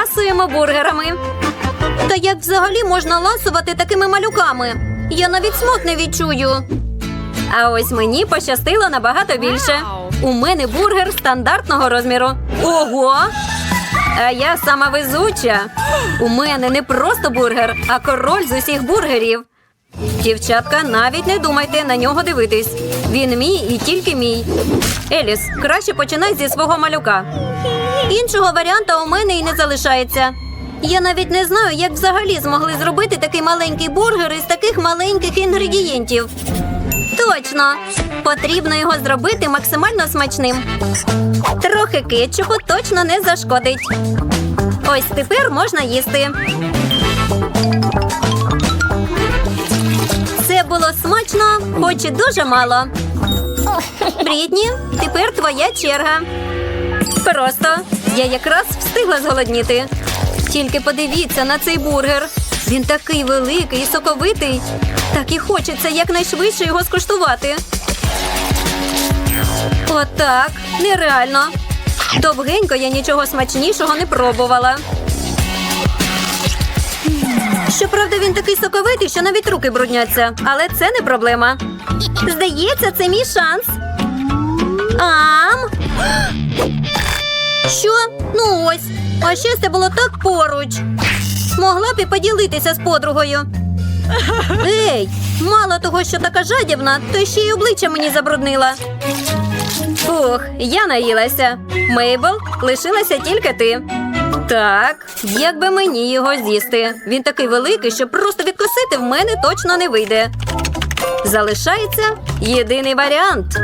ласуємо бургерами. Та як взагалі можна ласувати такими малюками? Я навіть смак не відчую. А ось мені пощастило набагато більше. У мене бургер стандартного розміру. Ого! А я сама везуча. У мене не просто бургер, а король з усіх бургерів. Дівчатка, навіть не думайте на нього дивитись. Він мій і тільки мій. Еліс, краще починай зі свого малюка. Іншого варіанта у мене і не залишається. Я навіть не знаю, як взагалі змогли зробити такий маленький бургер із таких маленьких інгредієнтів. Точно! Потрібно його зробити максимально смачним. Трохи кетчупу точно не зашкодить. Ось тепер можна їсти. Це було смачно, хоч і дуже мало. Брітні, тепер твоя черга. Просто я якраз встигла зголодніти. Тільки подивіться на цей бургер. Він такий великий і соковитий. Так і хочеться якнайшвидше його скуштувати. Отак, нереально. Довгенько я нічого смачнішого не пробувала. Щоправда, він такий соковитий, що навіть руки брудняться, але це не проблема. Здається, це мій шанс. Ам. Що? Ну ось. А щастя було так поруч. Могла б і поділитися з подругою. Ей, мало того, що така жадібна, то ще й обличчя мені забруднила. Фух, я наїлася. Мейбл, лишилася тільки ти. Так, як би мені його з'їсти. Він такий великий, що просто відкусити в мене точно не вийде. Залишається єдиний варіант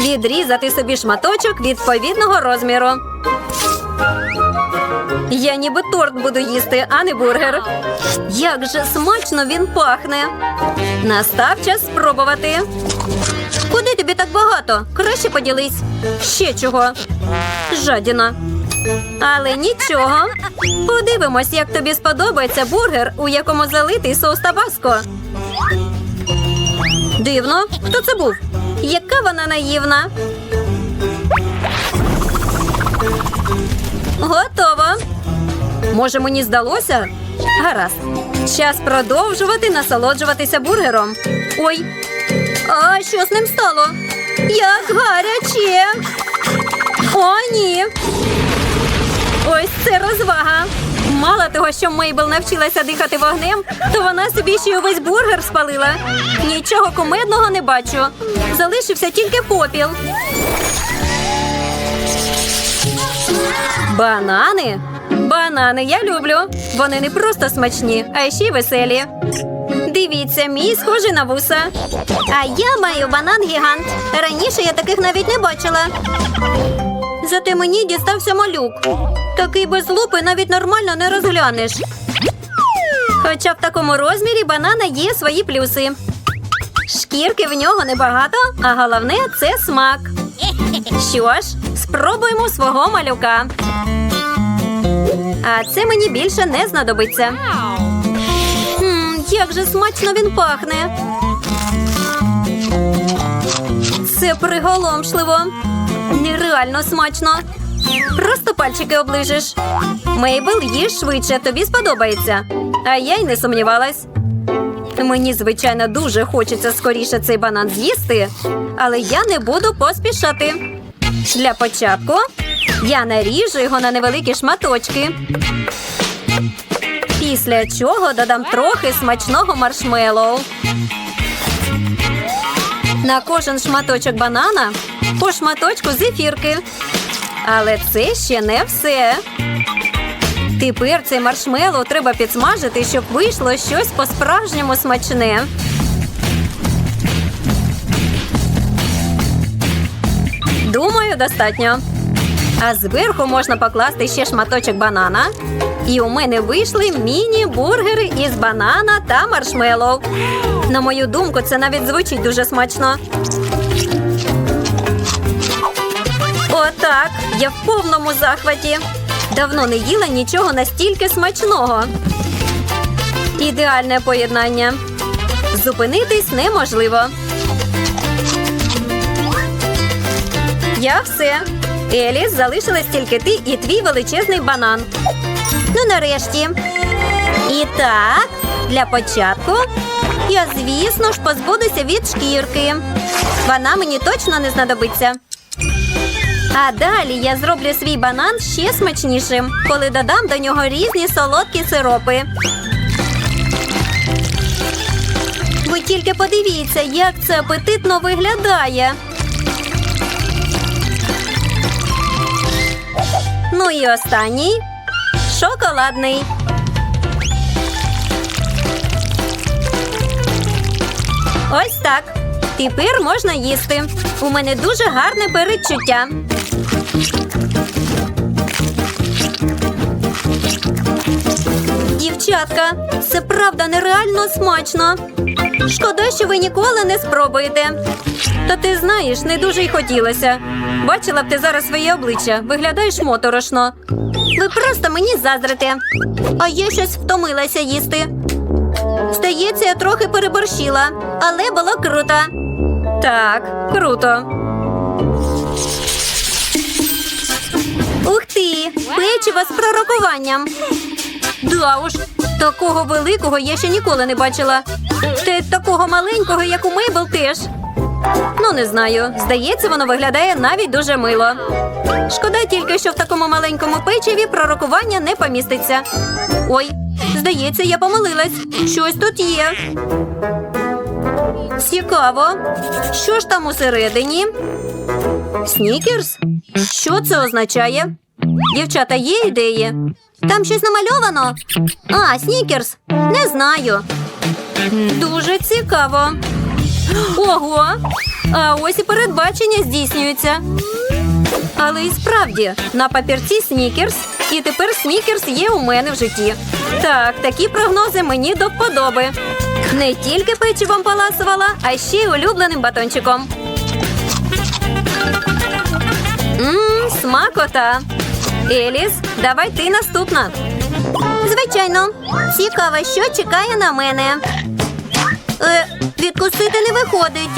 відрізати собі шматочок відповідного розміру. Я ніби торт буду їсти, а не бургер. Як же смачно він пахне. Настав час спробувати. Куди тобі так багато? Краще поділись. Ще чого. Жадіна. Але нічого. Подивимось, як тобі сподобається бургер, у якому залитий соус табаско. Дивно, хто це був? Яка вона наївна? Готово. Може, мені здалося? Гаразд. Час продовжувати насолоджуватися бургером. Ой. А що з ним стало? Як гаряче. О, ні. Ось це розвага. Мало того, що Мейбл навчилася дихати вогнем, то вона собі ще й увесь бургер спалила. Нічого кумедного не бачу. Залишився тільки попіл. Банани? Банани я люблю. Вони не просто смачні, а ще й веселі. Дивіться, мій схожий на вуса. А я маю банан гігант. Раніше я таких навіть не бачила. Зате мені дістався малюк. Такий без лупи навіть нормально не розглянеш. Хоча в такому розмірі банана є свої плюси. Шкірки в нього небагато, а головне це смак. Що ж, спробуємо свого малюка. А це мені більше не знадобиться. М, як же смачно він пахне. Це приголомшливо. Нереально смачно. Просто пальчики оближеш. Мейбл, їж швидше, тобі сподобається. А я й не сумнівалась. Мені, звичайно, дуже хочеться скоріше цей банан з'їсти, але я не буду поспішати. Для початку я наріжу його на невеликі шматочки. Після чого додам трохи смачного маршмеллоу. На кожен шматочок банана по шматочку зефірки. Але це ще не все. Тепер цей маршмеллоу треба підсмажити, щоб вийшло щось по-справжньому смачне. Думаю, достатньо. А зверху можна покласти ще шматочок банана. І у мене вийшли міні-бургери із банана та маршмеллоу. На мою думку, це навіть звучить дуже смачно. Отак, я в повному захваті. Давно не їла нічого настільки смачного. Ідеальне поєднання. Зупинитись неможливо. Я все. Еліс, залишилась тільки ти і твій величезний банан. Ну, нарешті. І так, для початку я, звісно ж, позбудуся від шкірки. Вона мені точно не знадобиться. А далі я зроблю свій банан ще смачнішим, коли додам до нього різні солодкі сиропи. Ви тільки подивіться, як це апетитно виглядає. Ну і останній шоколадний. Ось так. Тепер можна їсти. У мене дуже гарне передчуття. Дівчатка, це правда нереально смачно. Шкода, що ви ніколи не спробуєте. Та ти знаєш, не дуже й хотілося. Бачила б ти зараз своє обличчя, виглядаєш моторошно. Ви просто мені заздрите. А я щось втомилася їсти. Здається, я трохи переборщила, але було круто. Так, круто. Ух ти! Печиво з пророкуванням. Да уж, такого великого я ще ніколи не бачила. Та такого маленького, як у Мейбл, теж. Ну, не знаю. Здається, воно виглядає навіть дуже мило. Шкода тільки, що в такому маленькому печиві пророкування не поміститься. Ой, здається, я помилилась. Щось тут є. Цікаво. Що ж там усередині? Снікерс? Що це означає? Дівчата, є ідеї? Там щось намальовано? А, снікерс. Не знаю. Дуже цікаво. Ого! А ось і передбачення здійснюється. Але і справді на папірці снікерс, і тепер снікерс є у мене в житті. Так, такі прогнози мені до вподоби. Не тільки печивом паласувала, а ще й улюбленим батончиком. Мм, смакота. Еліс, давай ти наступна. Звичайно, цікаво, що чекає на мене. Е, відкусити не виходить.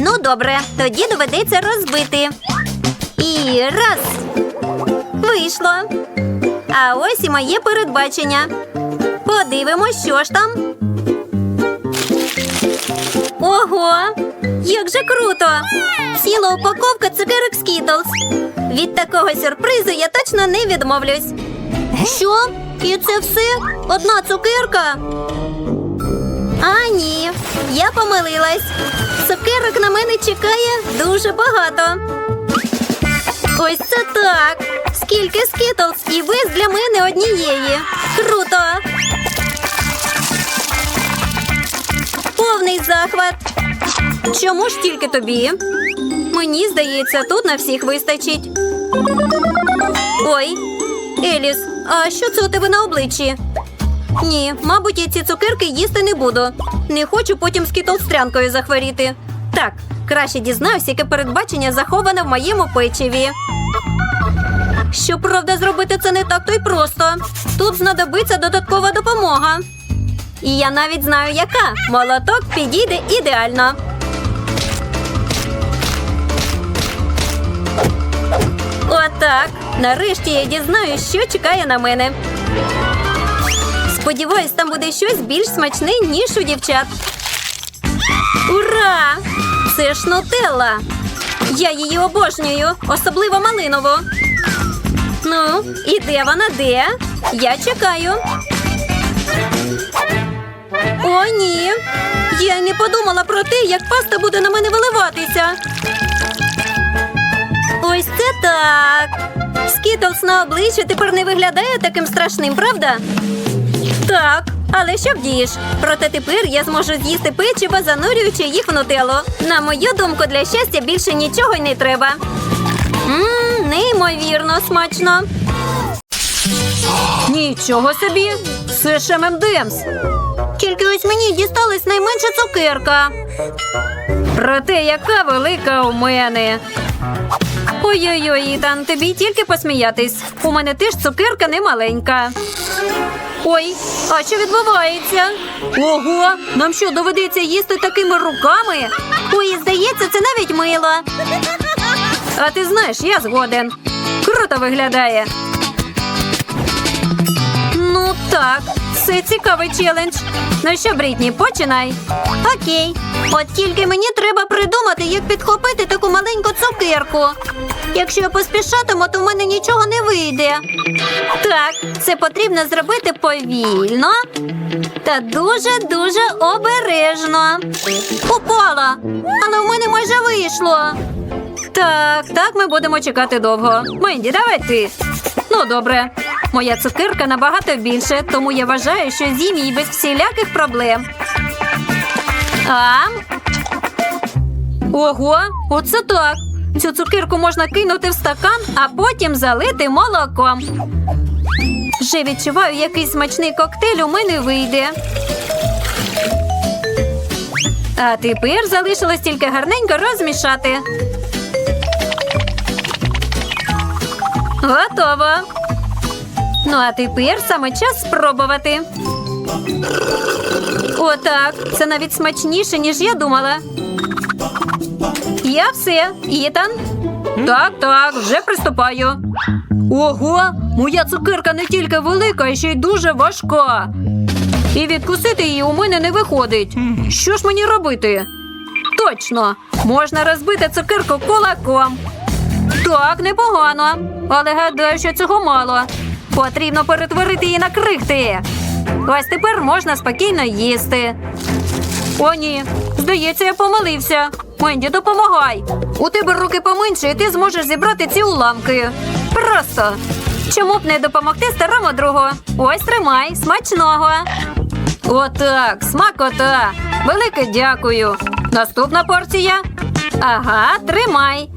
Ну, добре, тоді доведеться розбити. І раз. Вийшло. А ось і моє передбачення. Подивимось, що ж там. Ого! Як же круто! Ціла упаковка цукерок Skittles. Від такого сюрпризу я точно не відмовлюсь. Що? І це все? Одна цукерка? А, ні, я помилилась. Цукерок на мене чекає дуже багато. Ось це так. Скільки скітлс і вес для мене однієї. Круто. Повний захват. Чому ж тільки тобі? Мені здається, тут на всіх вистачить. Ой, Еліс, а що це у тебе на обличчі? Ні, мабуть, я ці цукерки їсти не буду. Не хочу потім з кітолстрянкою захворіти. Так, краще дізнаюсь, яке передбачення заховане в моєму печиві. Щоправда, зробити це не так то й просто. Тут знадобиться додаткова допомога. І я навіть знаю, яка. Молоток підійде ідеально. Отак. Нарешті я дізнаюсь, що чекає на мене. Сподіваюсь, там буде щось більш смачне, ніж у дівчат. Ура! Це ж нутелла. Я її обожнюю, особливо малинову. Ну, і де вона де? Я чекаю. О, ні. Я не подумала про те, як паста буде на мене виливатися. Ось це так. Скітлс на обличчі тепер не виглядає таким страшним, правда? Так, але що вдієш? Проте тепер я зможу з'їсти печиво, занурюючи їх в нутеллу. На мою думку, для щастя більше нічого й не треба. Ммм, неймовірно смачно. Нічого собі. Це ж ММДМС. Тільки ось мені дісталась найменша цукерка. Проте, яка велика у мене. Ой-ой-ой, Ітан, тобі тільки посміятись. У мене теж цукерка не маленька. Ой, а що відбувається? Ого, нам що доведеться їсти такими руками? Ой, здається, це навіть мило. А ти знаєш, я згоден. Круто виглядає. Ну так, це цікавий челендж. Ну що, Брітні, починай. Окей. От тільки мені треба придумати, як підхопити таку маленьку цукерку. Якщо я поспішатиму, то в мене нічого не вийде. Так, це потрібно зробити повільно та дуже-дуже обережно. Упала, але в мене майже вийшло. Так, так, ми будемо чекати довго. Менді, давай ти. Ну, добре. Моя цукерка набагато більше, тому я вважаю, що з'їм її без всіляких проблем. А? Ого, оце так. Цю цукерку можна кинути в стакан, а потім залити молоком. Вже відчуваю, який смачний коктейль у мене вийде. А тепер залишилось тільки гарненько розмішати. Готово. Ну, а тепер саме час спробувати. Отак. Це навіть смачніше, ніж я думала. Я все, Ітан. Так, так, вже приступаю. Ого, моя цукерка не тільки велика, а ще й дуже важка. І відкусити її у мене не виходить. Що ж мені робити? Точно, можна розбити цукерку кулаком. Так, непогано. Але гадаю, що цього мало. Потрібно перетворити її на крихти. Ось тепер можна спокійно їсти. О, ні. Здається, я помилився. Менді, допомагай. У тебе руки поменше, і ти зможеш зібрати ці уламки. Просто. Чому б не допомогти старому другу? Ось тримай, смачного. Отак, смакота. Велике дякую. Наступна порція. Ага, тримай.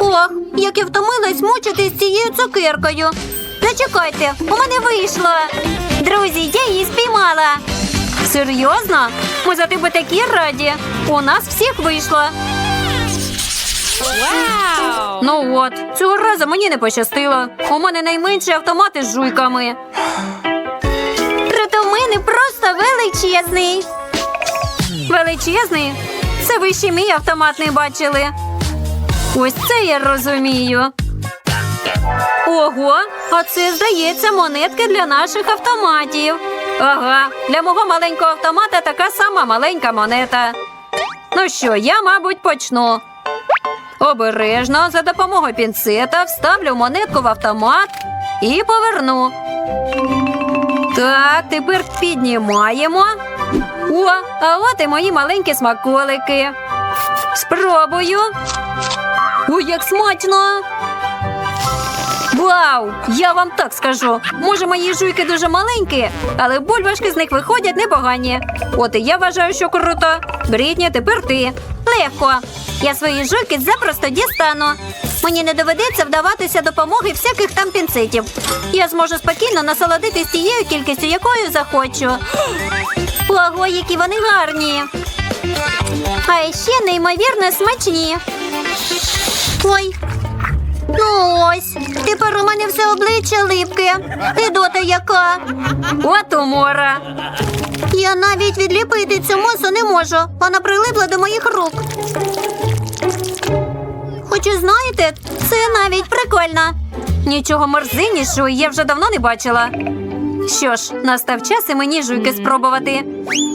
Ох, як я втомилась мучитись цією цукеркою. Зачекайте, у мене вийшло. Друзі, я її спіймала. Серйозно? Ми за тебе такі раді. У нас всіх вийшло. Вау! Ну от, цього разу мені не пощастило. У мене найменші автомати з жуйками. Проте в мене просто величезний. Величезний? Це ви ще мій автомат не бачили. Ось це я розумію. Ого, а це, здається, монетки для наших автоматів. Ага, для мого маленького автомата така сама маленька монета. Ну що, я, мабуть, почну. Обережно за допомогою пінцета вставлю монетку в автомат і поверну. Так, тепер піднімаємо. О, а от і мої маленькі смаколики. Спробую. Ой, як смачно! Вау! Я вам так скажу. Може, мої жуйки дуже маленькі, але бульбашки з них виходять непогані. От і я вважаю, що круто. Брітні, тепер ти. Легко. Я свої жуйки запросто дістану. Мені не доведеться вдаватися допомоги всяких там пінцетів. Я зможу спокійно насолодитись тією кількістю, якою захочу. Ого, які вони гарні. А ще неймовірно смачні. Ой, Ось, тепер у мене все обличчя липке. І дота яка. От умора. Я навіть відліпити цю масу не можу. Вона прилипла до моїх рук. Хоча, знаєте, це навіть прикольно. Нічого мерзиннішого я вже давно не бачила. Що ж, настав час і мені жуйки спробувати.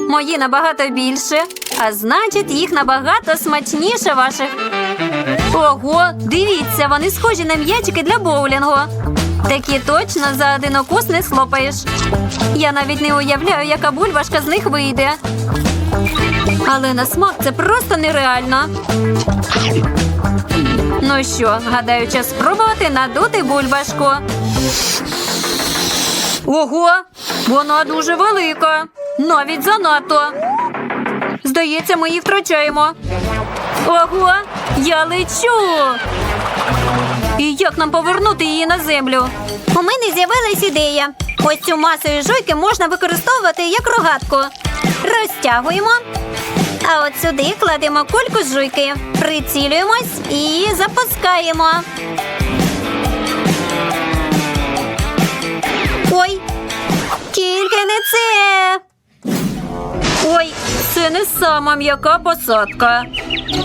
Мої набагато більше, а значить, їх набагато смачніше ваших. Ого, дивіться, вони схожі на м'ячики для боулінгу. Такі точно за один укус не схлопаєш. Я навіть не уявляю, яка бульбашка з них вийде. Але на смак це просто нереально. Ну що, гадаю, час спробувати надути бульбашку. Ого, вона дуже велика. Навіть занадто. Здається, ми її втрачаємо. Ого, я лечу. І як нам повернути її на землю? У мене з'явилась ідея. Ось цю масу із жуйки можна використовувати як рогатку. Розтягуємо. А от сюди кладемо кульку з жуйки, прицілюємось і запускаємо. Ой, тільки не це. Ой, це не сама м'яка посадка.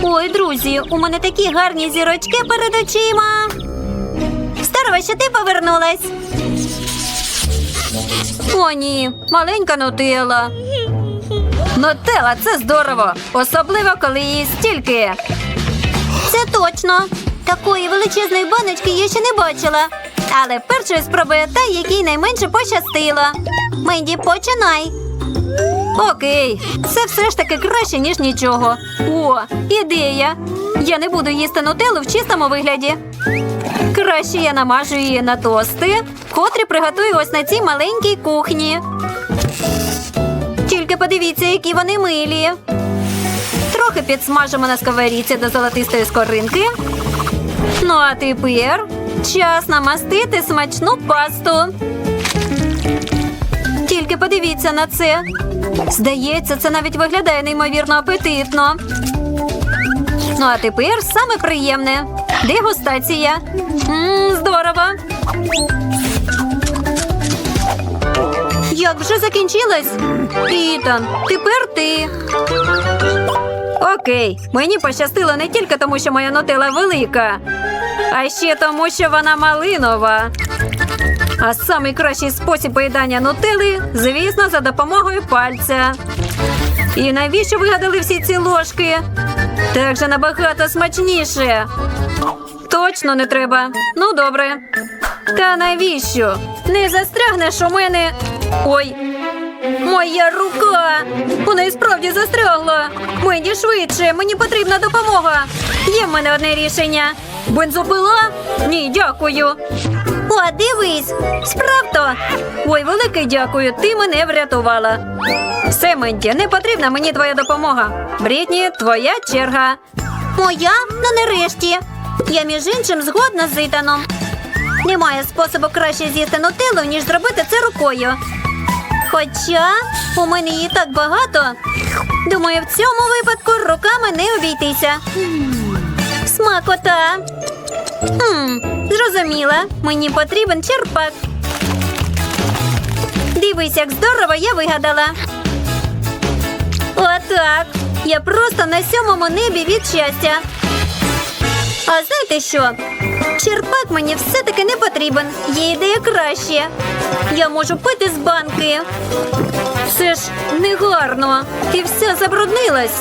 Ой, друзі, у мене такі гарні зірочки перед очима. Здорово, що ти повернулась. О, ні, маленька нутела. Нутела це здорово, особливо коли її стільки. Це точно. Такої величезної баночки я ще не бачила. Але першою спробую та, якій найменше пощастило. Менді, починай. Окей, це все ж таки краще, ніж нічого. О, ідея. Я не буду їсти нутеллу в чистому вигляді. Краще я намажу її на тости, котрі приготую ось на цій маленькій кухні. Тільки подивіться, які вони милі. Трохи підсмажимо на сковорідці до золотистої скоринки. Ну а тепер час намастити смачну пасту. Тільки подивіться на це. Здається, це навіть виглядає неймовірно апетитно. Ну а тепер саме приємне. Дегустація. Мм, здорово. Як вже закінчилось? Ітан, тепер ти. Окей, мені пощастило не тільки тому, що моя нутела велика, а ще тому, що вона малинова. А самий кращий спосіб поїдання нутели, звісно, за допомогою пальця. І навіщо вигадали всі ці ложки? Так же набагато смачніше. Точно не треба. Ну, добре. Та навіщо? Не застрягнеш у мене. Ой. Моя рука! Вона і справді застрягла. Мені швидше, мені потрібна допомога. Є в мене одне рішення. Бензопила? Ні, дякую. О, дивись, справді. Ой, велике дякую, ти мене врятувала. Все, Менті, не потрібна мені твоя допомога. Брітні, твоя черга. Моя? Ну нарешті. Я між іншим згодна з Ітаном. Немає способу краще з'їсти нутеллу, ніж зробити це рукою. Хоча у мене її так багато. Думаю, в цьому випадку руками не обійтися. Смакота. Хм, зрозуміла. Мені потрібен черпак. Дивись, як здорово я вигадала. Отак. Я просто на сьомому небі від щастя. А знаєте що? Черпак мені все-таки не потрібен. Є ідея краще. Я можу пити з банки. Це ж негарно. І все забруднилось.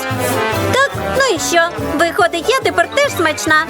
Так, ну і що? Виходить, я тепер теж смачна.